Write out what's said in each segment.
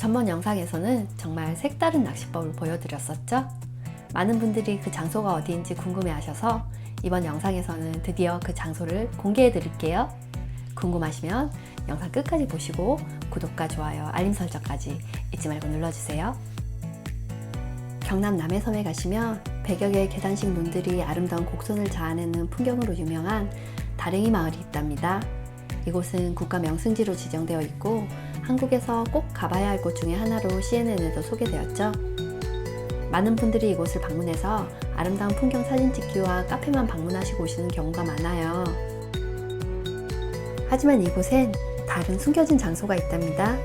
전번 영상에서는 정말 색다른 낚시법을 보여드렸었죠? 많은 분들이 그 장소가 어디인지 궁금해 하셔서 이번 영상에서는 드디어 그 장소를 공개해 드릴게요. 궁금하시면 영상 끝까지 보시고 구독과 좋아요, 알림 설정까지 잊지 말고 눌러주세요. 경남 남해섬에 가시면 100여 개의 계단식 논들이 아름다운 곡선을 자아내는 풍경으로 유명한 다랭이 마을이 있답니다. 이곳은 국가 명승지로 지정되어 있고 한국에서 꼭 가봐야 할 곳 중에 하나로 CNN에도 소개되었죠. 많은 분들이 이곳을 방문해서 아름다운 풍경 사진 찍기와 카페만 방문하시고 오시는 경우가 많아요. 하지만 이곳엔 다른 숨겨진 장소가 있답니다.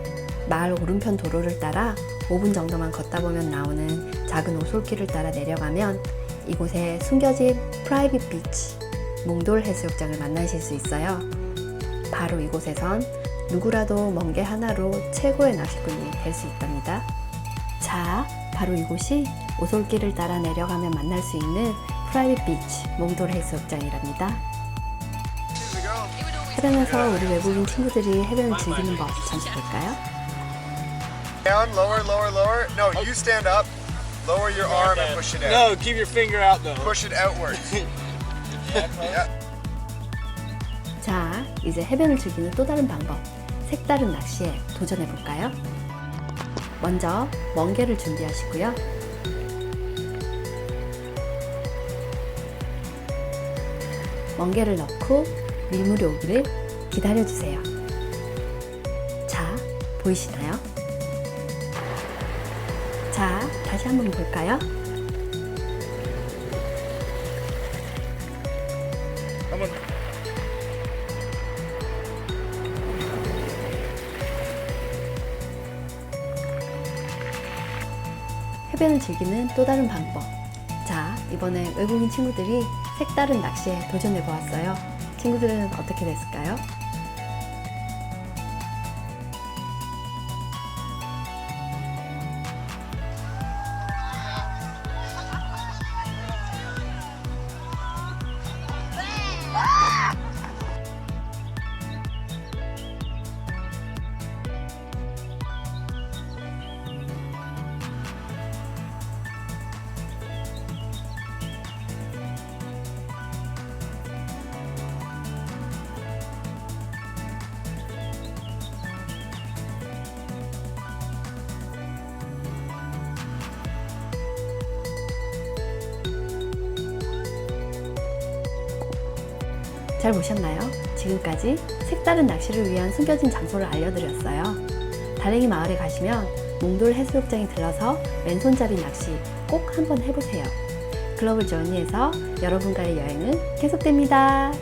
마을 오른편 도로를 따라 5분 정도만 걷다 보면 나오는 작은 오솔길을 따라 내려가면 이곳에 숨겨진 프라이빗 비치, 몽돌 해수욕장을 만나실 수 있어요. 바로 이곳에선 누구라도 멍게 하나로 최고의 낚시꾼이 될 수 있답니다. 자, 바로 이곳이 오솔길을 따라 내려가면 만날 수 있는 프라이빗 비치 몽돌 해수욕장이랍니다. 해변에서 우리 외국인 친구들이 해변을 즐기는 법 잠시 볼까요? Down, lower, lower, lower. No, you stand up. Lower your arm and push it out. No, keep your finger out though. Push it outward. yeah. 자, 이제 해변을 즐기는 또 다른 방법, 색다른 낚시에 도전해 볼까요? 먼저 멍게를 준비하시고요. 멍게를 넣고 밀물이 오기를 기다려 주세요. 자, 보이시나요? 자, 다시 한번 볼까요? On. 해변을 즐기는 또 다른 방법. 자, 이번에 외국인 친구들이 색다른 낚시에 도전해 보았어요. 친구들은 어떻게 됐을까요? 잘 보셨나요? 지금까지 색다른 낚시를 위한 숨겨진 장소를 알려드렸어요. 다랭이 마을에 가시면 몽돌 해수욕장에 들러서 왼손잡이 낚시 꼭 한번 해보세요. 글로벌 조니에서 여러분과의 여행은 계속됩니다.